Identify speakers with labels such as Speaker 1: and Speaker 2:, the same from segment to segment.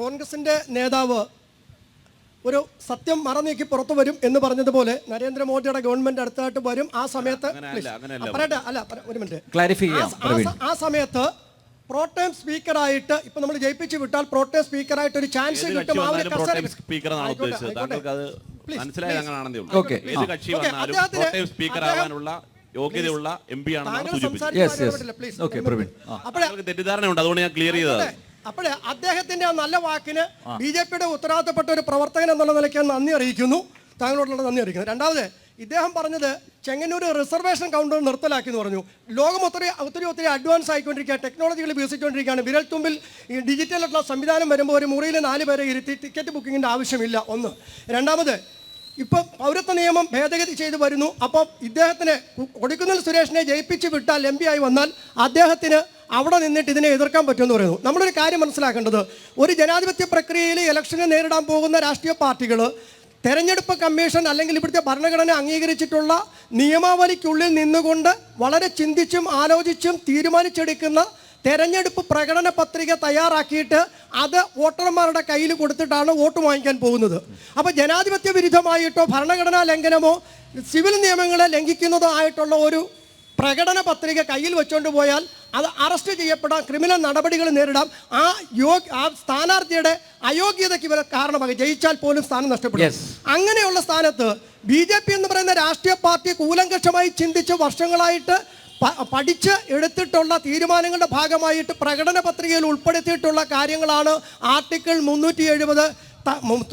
Speaker 1: കോൺഗ്രസിന്റെ നേതാവ് ഒരു സത്യം മറന്നേക്ക് പുറത്തു വരും എന്ന് പറഞ്ഞതുപോലെ നരേന്ദ്രമോദിയുടെ ഗവൺമെന്റ് അടുത്തായിട്ട് വരും ആ സമയത്ത് പറയട്ടെ അല്ല ഒരു മിനിറ്റ്
Speaker 2: ക്ലാരിഫൈ
Speaker 1: ആ സമയത്ത് പ്രോട്ടേം സ്പീക്കറായിട്ട് ഇപ്പൊ നമ്മൾ ജയിപ്പിച്ച് വിട്ടാൽ പ്രോട്ടേം സ്പീക്കറായിട്ട് ഒരു ചാൻസ് കിട്ടും.
Speaker 3: യോഗ്യതയുള്ള എം പി ആണെന്നാണ് സൂചിപ്പിച്ചത്. താങ്കൾക്ക് തെറ്റിദ്ധാരണയുണ്ട് അതുകൊണ്ട് ഞാൻ ക്ലിയർ ചെയ്തത്
Speaker 1: അപ്പോഴേ അദ്ദേഹത്തിന്റെ ആ നല്ല വാക്കിന് ബി ജെ പിയുടെ ഉത്തരവാദിത്തപ്പെട്ട ഒരു പ്രവർത്തകൻ എന്നുള്ള നിലയ്ക്ക് ഞാൻ നന്ദി അറിയിക്കുന്നു. താങ്കളോടുള്ള നന്ദി അറിയിക്കുന്നു. രണ്ടാമത് ഇദ്ദേഹം പറഞ്ഞത് ചെങ്ങന്നൂർ റിസർവേഷൻ കൗണ്ടർ നിർത്തലാക്കി എന്ന് പറഞ്ഞു. ലോകം ഒത്തിരി ഒത്തിരി ഒത്തിരി അഡ്വാൻസ് ആയിക്കൊണ്ടിരിക്കുക ടെക്നോളജികൾ വികസിച്ചുകൊണ്ടിരിക്കുകയാണ്. വിരൽത്തുമ്പിൽ ഈ ഡിജിറ്റൽ ആയിട്ടുള്ള സംവിധാനം വരുമ്പോൾ ഒരു മുറിയിൽ നാല് പേരെ ഇരുത്തി ടിക്കറ്റ് ബുക്കിങ്ങിന്റെ ആവശ്യമില്ല. ഒന്ന്. രണ്ടാമത് ഇപ്പം പൗരത്വ നിയമം ഭേദഗതി ചെയ്തു വരുന്നു. അപ്പോൾ ഇദ്ദേഹത്തിന് കൊടിക്കുന്നിൽ സുരേഷിനെ ജയിപ്പിച്ച് വിട്ടാൽ എം പി ആയി വന്നാൽ അദ്ദേഹത്തിന് അവിടെ നിന്നിട്ട് ഇതിനെ എതിർക്കാൻ പറ്റുമെന്ന് പറയുന്നു. നമ്മളൊരു കാര്യം മനസ്സിലാക്കേണ്ടത് ഒരു ജനാധിപത്യ പ്രക്രിയയിൽ ഇലക്ഷനെ നേരിടാൻ പോകുന്ന രാഷ്ട്രീയ പാർട്ടികൾ തെരഞ്ഞെടുപ്പ് കമ്മീഷൻ അല്ലെങ്കിൽ ഇവിടുത്തെ ഭരണഘടന അംഗീകരിച്ചിട്ടുള്ള നിയമാവലിക്കുള്ളിൽ നിന്നുകൊണ്ട് വളരെ ചിന്തിച്ചും ആലോചിച്ചും തീരുമാനിച്ചെടുക്കുന്ന തെരഞ്ഞെടുപ്പ് പ്രകടന പത്രിക തയ്യാറാക്കിയിട്ട് അത് വോട്ടർമാരുടെ കയ്യിൽ കൊടുത്തിട്ടാണ് വോട്ട് വാങ്ങിക്കാൻ പോകുന്നത്. അപ്പോൾ ജനാധിപത്യ വിരുദ്ധമായിട്ടോ ഭരണഘടനാ ലംഘനമോ സിവിൽ നിയമങ്ങളെ ലംഘിക്കുന്നതോ ആയിട്ടുള്ള ഒരു പ്രകടന പത്രിക കയ്യിൽ വെച്ചുകൊണ്ട് പോയാൽ അത് അറസ്റ്റ് ചെയ്യപ്പെടാം ക്രിമിനൽ നടപടികൾ നേരിടാം. ആ യോ ആ സ്ഥാനാർത്ഥിയുടെ അയോഗ്യതയ്ക്ക് ഇവരെ കാരണമാകും. ജയിച്ചാൽ പോലും സ്ഥാനം നഷ്ടപ്പെടും. അങ്ങനെയുള്ള സ്ഥാനത്ത് ബി ജെ പി എന്ന് പറയുന്ന രാഷ്ട്രീയ പാർട്ടി കൂലങ്കക്ഷമായി ചിന്തിച്ച് വർഷങ്ങളായിട്ട് പഠിച്ച് എടുത്തിട്ടുള്ള തീരുമാനങ്ങളുടെ ഭാഗമായിട്ട് പ്രകടന പത്രികയിൽ ഉൾപ്പെടുത്തിയിട്ടുള്ള കാര്യങ്ങളാണ് ആർട്ടിക്കിൾ മുന്നൂറ്റി എഴുപത്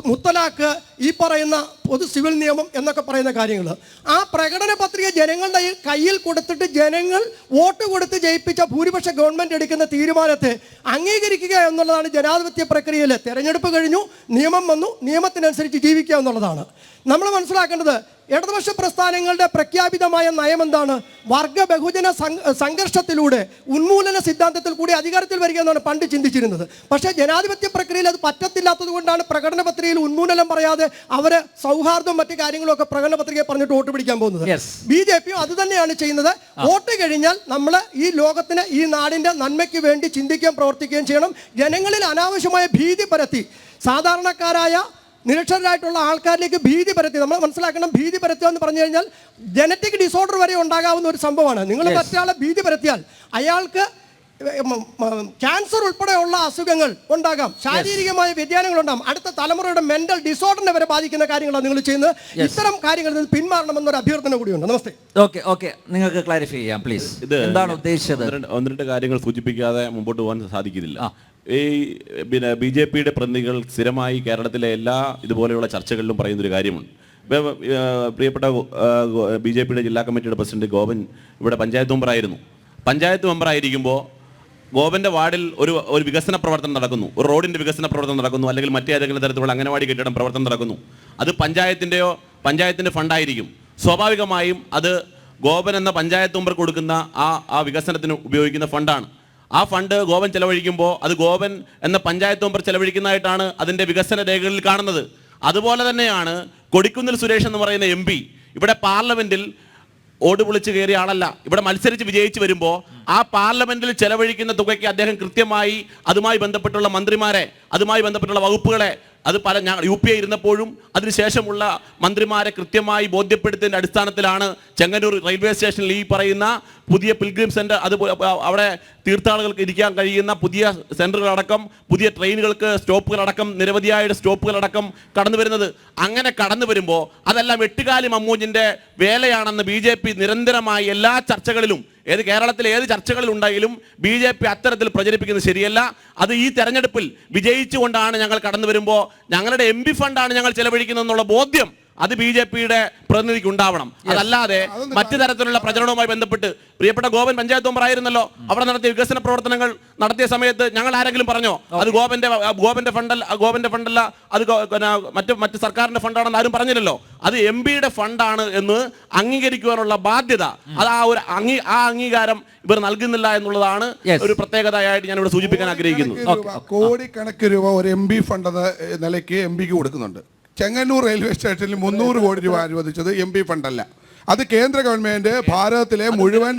Speaker 1: മുത്തലാക്ക് ഈ പറയുന്ന പൊതു സിവിൽ നിയമം എന്നൊക്കെ പറയുന്ന കാര്യങ്ങൾ ആ പ്രകടന പത്രിക ജനങ്ങളുടെ കയ്യിൽ കൊടുത്തിട്ട് ജനങ്ങൾ വോട്ട് കൊടുത്ത് ജയിപ്പിച്ച ഭൂരിപക്ഷ ഗവൺമെന്റ് എടുക്കുന്ന തീരുമാനത്തെ അംഗീകരിക്കുക എന്നുള്ളതാണ് ജനാധിപത്യ പ്രക്രിയയിൽ തെരഞ്ഞെടുപ്പ് കഴിഞ്ഞു നിയമം വന്നു നിയമത്തിനനുസരിച്ച് ജീവിക്കുക എന്നുള്ളതാണ്. നമ്മൾ മനസ്സിലാക്കേണ്ടത് ഇടതുപക്ഷ പ്രസ്ഥാനങ്ങളുടെ പ്രഖ്യാപിതമായ നയം എന്താണ്? വർഗ ബഹുജന സംഘർഷത്തിലൂടെ ഉന്മൂലന സിദ്ധാന്തത്തിൽ കൂടി അധികാരത്തിൽ വരിക എന്നാണ് പണ്ട് ചിന്തിച്ചിരുന്നത്. പക്ഷേ ജനാധിപത്യ പ്രക്രിയയിൽ അത് പറ്റത്തില്ലാത്തത് കൊണ്ടാണ് പ്രകടന പത്രികയിൽ ഉന്മൂലനം പറയാതെ അവർ സൗഹാർദ്ദവും മറ്റു കാര്യങ്ങളും ഒക്കെ പ്രകടന പത്രികയെ പറഞ്ഞിട്ട് വോട്ട് പിടിക്കാൻ പോകുന്നത്. ബി ജെ പിയും അത് തന്നെയാണ് ചെയ്യുന്നത് വോട്ട് കഴിഞ്ഞാൽ നമ്മൾ ഈ ലോകത്തിന് ഈ നാടിന്റെ നന്മയ്ക്ക് വേണ്ടി ചിന്തിക്കുകയും പ്രവർത്തിക്കുകയും ചെയ്യണം. ജനങ്ങളിൽ അനാവശ്യമായ ഭീതി പരത്തി. സാധാരണക്കാരായ നിരക്ഷരായിട്ടുള്ള ആൾക്കാരിലേക്ക് ഭീതി പരത്തി. നമ്മൾ മനസ്സിലാക്കണം ഭീതി പരത്തുക എന്ന് പറഞ്ഞു കഴിഞ്ഞാൽ ജനറ്റിക് ഡിസോർഡർ വരെ ഉണ്ടാകാവുന്ന ഒരു സംഭവമാണ്. നിങ്ങൾ. മറ്റൊരാളെ ഭീതി പരത്തിയാൽ അയാൾക്ക് ക്യാൻസർ ഉൾപ്പെടെയുള്ള അസുഖങ്ങൾ ഉണ്ടാകാം. ശാരീരികമായ വ്യതിയാനങ്ങൾ ഉണ്ടാകും അടുത്ത തലമുറയുടെ മെന്റൽ ഡിസോർഡറിനെ വരെ ബാധിക്കുന്ന കാര്യങ്ങളാണ് നിങ്ങൾ ചെയ്യുന്നത്. ഇത്തരം കാര്യങ്ങളിൽ നിന്ന് പിന്മാറണമെന്നൊരു അഭ്യർത്ഥന കൂടിയുണ്ട്. നമസ്തേ.
Speaker 2: ഓക്കെ ഓക്കെ നിങ്ങൾക്ക് ക്ലാരിഫൈ ചെയ്യാം പ്ലീസ്
Speaker 3: ഇത്
Speaker 2: എന്താണ് ഉദ്ദേശിച്ചത്?
Speaker 3: ഒന്ന് രണ്ട് കാര്യങ്ങൾ സൂചിപ്പിക്കാതെ മുമ്പോട്ട് പോകാൻ സാധിക്കുന്നില്ല. ഈ പിന്നെ ബി ജെ പിയുടെ പ്രതിനിധികൾ സ്ഥിരമായി കേരളത്തിലെ എല്ലാ ഇതുപോലെയുള്ള ചർച്ചകളിലും പറയുന്നൊരു കാര്യമുണ്ട്. ഇപ്പൊ, പ്രിയപ്പെട്ട ബി ജെ പിയുടെ ജില്ലാ കമ്മിറ്റിയുടെ പ്രസിഡന്റ് ഗോവൻ ഇവിടെ പഞ്ചായത്ത് മെമ്പറായിരുന്നു. പഞ്ചായത്ത് മെമ്പറായിരിക്കുമ്പോൾ ഗോപന്റെ വാർഡിൽ ഒരു ഒരു വികസന പ്രവർത്തനം നടക്കുന്നു. ഒരു റോഡിന്റെ വികസന പ്രവർത്തനം നടക്കുന്നു. അല്ലെങ്കിൽ മറ്റേതെങ്കിലും തരത്തിലുള്ള അംഗനവാടി കെട്ടിടം പ്രവർത്തനം നടക്കുന്നു. അത് പഞ്ചായത്തിന്റെയോ പഞ്ചായത്തിന്റെ ഫണ്ടായിരിക്കും. സ്വാഭാവികമായും അത് ഗോപൻ എന്ന പഞ്ചായത്ത് മുമ്പ് കൊടുക്കുന്ന ആ ആ വികസനത്തിന് ഉപയോഗിക്കുന്ന ഫണ്ടാണ്. ആ ഫണ്ട് ഗോപൻ ചെലവഴിക്കുമ്പോൾ അത് ഗോപൻ എന്ന പഞ്ചായത്ത് മുമ്പ് ചെലവഴിക്കുന്നതായിട്ടാണ് അതിന്റെ വികസന രേഖകളിൽ കാണുന്നത്. അതുപോലെ തന്നെയാണ് കൊടിക്കുന്നിൽ സുരേഷ് എന്ന് പറയുന്ന എം ഇവിടെ പാർലമെന്റിൽ ഓട് പൊളിച്ച് കയറിയ ആളല്ല. ഇവിടെ മത്സരിച്ച് വിജയിച്ച് വരുമ്പോൾ ആ പാർലമെന്റിൽ ചെലവഴിക്കുന്ന തുകയ്ക്ക് അദ്ദേഹം കൃത്യമായി അതുമായി ബന്ധപ്പെട്ടുള്ള മന്ത്രിമാരെ അതുമായി ബന്ധപ്പെട്ടുള്ള വകുപ്പുകളെ അത് പല ഞങ്ങൾ യു പി ഐ ഇരുന്നപ്പോഴും അതിനുശേഷമുള്ള മന്ത്രിമാരെ കൃത്യമായി ബോധ്യപ്പെടുത്തിയതിന്റെ അടിസ്ഥാനത്തിലാണ് ചെങ്ങന്നൂർ റെയിൽവേ സ്റ്റേഷനിൽ ഈ പറയുന്ന പുതിയ പിൽഗ്രിം സെന്റർ അത് അവിടെ തീർത്ഥാടകർക്ക് ഇരിക്കാൻ കഴിയുന്ന പുതിയ സെന്ററുകളടക്കം പുതിയ ട്രെയിനുകൾക്ക് സ്റ്റോപ്പുകളടക്കം നിരവധിയായ സ്റ്റോപ്പുകളടക്കം കടന്നു വരുന്നത്. അങ്ങനെ കടന്നു വരുമ്പോൾ അതെല്ലാം എട്ടുകാലി മമ്മൂജിന്റെ വേലയാണെന്ന് ബി നിരന്തരമായി എല്ലാ ചർച്ചകളിലും ഏത് കേരളത്തിലെ ഏത് ചർച്ചകളിൽ ഉണ്ടായാലും ബി ജെ പി അത്തരത്തിൽ പ്രചരിപ്പിക്കുന്നത് ശരിയല്ല. അത് ഈ തെരഞ്ഞെടുപ്പിൽ വിജയിച്ചുകൊണ്ടാണ് ഞങ്ങൾ കടന്നു വരുമ്പോൾ ഞങ്ങളുടെ എം പി ഫണ്ടാണ് ഞങ്ങൾ ചെലവഴിക്കുന്നത് എന്നുള്ള ബോധ്യം അത് ബി ജെ പിയുടെ പ്രതിനിധിക്ക് ഉണ്ടാവണം അതല്ലാതെ മറ്റു തരത്തിലുള്ള പ്രചരണവുമായി ബന്ധപ്പെട്ട് പ്രിയപ്പെട്ട ഗോപൻ പഞ്ചായത്ത് മെമ്പറായിരുന്നല്ലോ അവിടെ നടത്തിയ വികസന പ്രവർത്തനങ്ങൾ നടത്തിയ സമയത്ത് ഞങ്ങൾ ആരെങ്കിലും പറഞ്ഞോ? അത് ഗോപന്റെ ഗോപന്റെ ഫണ്ടല്ല ഗോപന്റെ ഫണ്ടല്ല അത് മറ്റു മറ്റു സർക്കാരിന്റെ ഫണ്ടാണെന്ന് ആരും പറഞ്ഞില്ലല്ലോ. അത് എം പിയുടെ ഫണ്ടാണ് എന്ന് അംഗീകരിക്കുവാനുള്ള ബാധ്യത. അത് ആ ഒരു അംഗീ ആ അംഗീകാരം ഇവർ നൽകുന്നില്ല എന്നുള്ളതാണ് ഒരു പ്രത്യേകതയായിട്ട് ഞാൻ ഇവിടെ സൂചിപ്പിക്കാൻ ആഗ്രഹിക്കുന്നു.
Speaker 4: കോടിക്കണക്കിന് രൂപ- കോടിക്കണക്കിന് രൂപ ഒരു എം പി ഫണ്ട് എന്ന നിലയ്ക്ക് എം പിക്ക് കൊടുക്കുന്നുണ്ട്. ചെങ്ങന്നൂർ റെയിൽവേ സ്റ്റേഷനിൽ മുന്നൂറ് കോടി രൂപ അനുവദിച്ചത് എം പി ഫണ്ടല്ല അത് കേന്ദ്ര ഗവൺമെന്റ് ഭാരതത്തിലെ മുഴുവൻ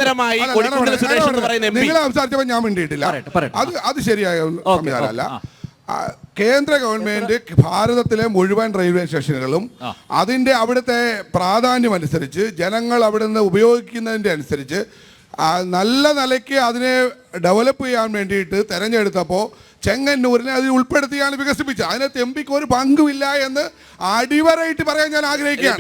Speaker 4: നിങ്ങൾ സംസാരിച്ചപ്പോൾ ഞാൻ മിണ്ടിയിട്ടില്ല.
Speaker 2: പറയട്ടെ.
Speaker 4: അത് അത് ശരിയായ സംവിധാനമല്ല. കേന്ദ്ര ഗവൺമെന്റ് ഭാരതത്തിലെ മുഴുവൻ റെയിൽവേ സ്റ്റേഷനുകളും അതിന്റെ അവിടുത്തെ പ്രാധാന്യം അനുസരിച്ച് ജനങ്ങൾ അവിടെ നിന്ന് ഉപയോഗിക്കുന്നതിന്റെ അനുസരിച്ച് നല്ല നിലയ്ക്ക് അതിനെ ഡെവലപ്പ് ചെയ്യാൻ വേണ്ടിയിട്ട് തെരഞ്ഞെടുത്തപ്പോൾ ചെങ്ങന്നൂരിനെ അതിൽ ഉൾപ്പെടുത്തിയാണ് വികസിപ്പിച്ചത്. അതിനെ തെമ്പിക്ക് ഒരു പങ്കുമില്ല എന്ന് അടിവരായിട്ട് പറയാൻ ഞാൻ ആഗ്രഹിക്കുകയാണ്.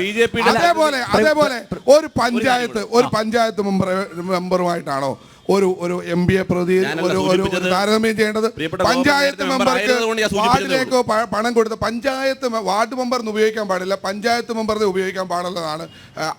Speaker 4: അതേപോലെ അതേപോലെ ഒരു പഞ്ചായത്ത് ഒരു പഞ്ചായത്ത് മെമ്പർ മെമ്പറുമായിട്ടാണോ ഒരു ഒരു എം ബി എ പ്രതി ഒരു ഒരു. താരതമ്യം ചെയ്യേണ്ടത് പഞ്ചായത്ത് മെമ്പർക്ക് വാർഡിലേക്കോ പണം കൊടുത്ത് പഞ്ചായത്ത് വാർഡ് മെമ്പറിന് ഉപയോഗിക്കാൻ പാടില്ല. പഞ്ചായത്ത് മെമ്പറിനെ ഉപയോഗിക്കാൻ പാടുള്ളതാണ്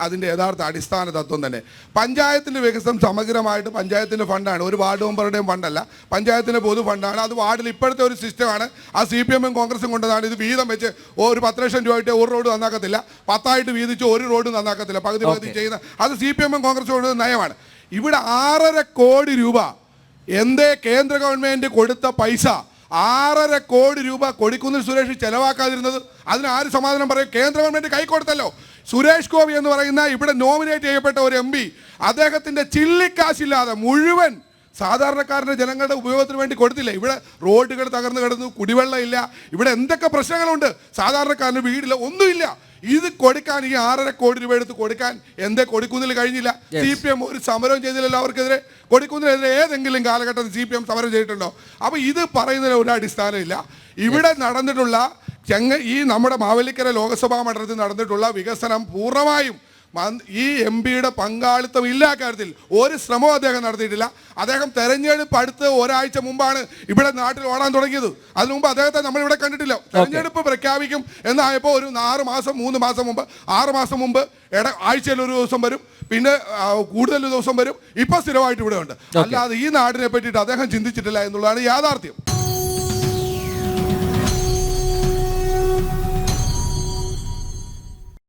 Speaker 4: അതിന്റെ അതിന്റെ യഥാർത്ഥ അടിസ്ഥാന തത്വം തന്നെ. പഞ്ചായത്തിന്റെ വികസനം സമഗ്രമായിട്ട് പഞ്ചായത്തിന്റെ ഫണ്ടാണ്. ഒരു വാർഡ് മെമ്പറുടെയും ഫണ്ടല്ല. പഞ്ചായത്തിന്റെ പൊതു ഫണ്ടാണ്. അത് വാർഡിൽ ഇപ്പോഴത്തെ ഒരു സിസ്റ്റമാണ്. ആ സി പി എമ്മും കോൺഗ്രസും കൊണ്ടതാണ്. ഇത് വീതം വെച്ച് ഒരു പത്ത് ലക്ഷം രൂപയായിട്ട് ഒരു റോഡ് നന്നാക്കത്തില്ല. പത്തായിട്ട് വീതിച്ച് ഒരു റോഡ് നന്നാക്കത്തില്ല. പകുതി പകുതി ചെയ്യുന്ന അത് സി പി എമ്മും കോൺഗ്രസും കൊണ്ടത് നയമാണ്. ഇവിടെ ആറര കോടി രൂപ. എന്തേ കേന്ദ്ര ഗവൺമെന്റ് കൊടുത്ത പൈസ? ആറര കോടി രൂപ കൊടിക്കുന്നിൽ സുരേഷ് ചെലവാക്കാതിരുന്നത്? അതിന് ആര് സമാധാനം പറയും? കേന്ദ്ര ഗവൺമെന്റ് കൈ കൊടുത്തല്ലോ. സുരേഷ് ഗോപി എന്ന് പറയുന്ന ഇവിടെ നോമിനേറ്റ് ചെയ്യപ്പെട്ട ഒരു എം പി. അദ്ദേഹത്തിന്റെ ചില്ലിക്കാശില്ലാതെ മുഴുവൻ സാധാരണക്കാരന്റെ ജനങ്ങളുടെ ഉപയോഗത്തിന് വേണ്ടി കൊടുത്തില്ല? ഇവിടെ റോഡുകൾ തകർന്നു കിടന്നു കുടിവെള്ളമില്ല. ഇവിടെ എന്തൊക്കെ പ്രശ്നങ്ങളുണ്ട്? സാധാരണക്കാരന് വീടില്ല ഒന്നുമില്ല. ഇത് കൊടുക്കാൻ ഈ ആറര കോടി രൂപ എടുത്ത് കൊടുക്കാൻ എന്തേ കൊടുക്കുന്നിൽ കഴിഞ്ഞില്ല. സി പി എം ഒരു സമരം ചെയ്തില്ലല്ലോ അവർക്കെതിരെ. കൊടുക്കുന്നതിനെതിരെ ഏതെങ്കിലും കാലഘട്ടത്തിൽ സി പി എം സമരം ചെയ്തിട്ടുണ്ടോ? അപ്പൊ ഇത് പറയുന്നതിന് ഒരു അടിസ്ഥാനമില്ല. ഇവിടെ നടന്നിട്ടുള്ള ചെങ്ങ ഈ നമ്മുടെ മാവേലിക്കര ലോക്സഭാ മണ്ഡലത്തിൽ നടന്നിട്ടുള്ള വികസനം പൂർണമായും ഈ എം പിയുടെ പങ്കാളിത്തം ഇല്ല കാര്യത്തിൽ. ഒരു ശ്രമവും അദ്ദേഹം നടത്തിയിട്ടില്ല. അദ്ദേഹം തെരഞ്ഞെടുപ്പ് അടുത്ത് ഒരാഴ്ച മുമ്പാണ് ഇവിടെ നാട്ടിൽ ഓടാൻ തുടങ്ങിയത്. അതിനു മുമ്പ് അദ്ദേഹത്തെ നമ്മൾ ഇവിടെ കണ്ടിട്ടില്ല. തെരഞ്ഞെടുപ്പ് പ്രഖ്യാപിക്കും എന്നായപ്പോൾ ഒരു ആറ് മാസം മൂന്ന് മാസം മുമ്പ് ആറ് മാസം മുമ്പ് ഇട ആഴ്ചയിൽ ഒരു ദിവസം വരും. പിന്നെ കൂടുതൽ ദിവസം വരും. ഇപ്പൊ സ്ഥിരമായിട്ട് ഇവിടെ ഉണ്ട്. അല്ലാതെ ഈ നാടിനെ പറ്റിയിട്ട് അദ്ദേഹം ചിന്തിച്ചിട്ടില്ല എന്നുള്ളതാണ് യാഥാർത്ഥ്യം.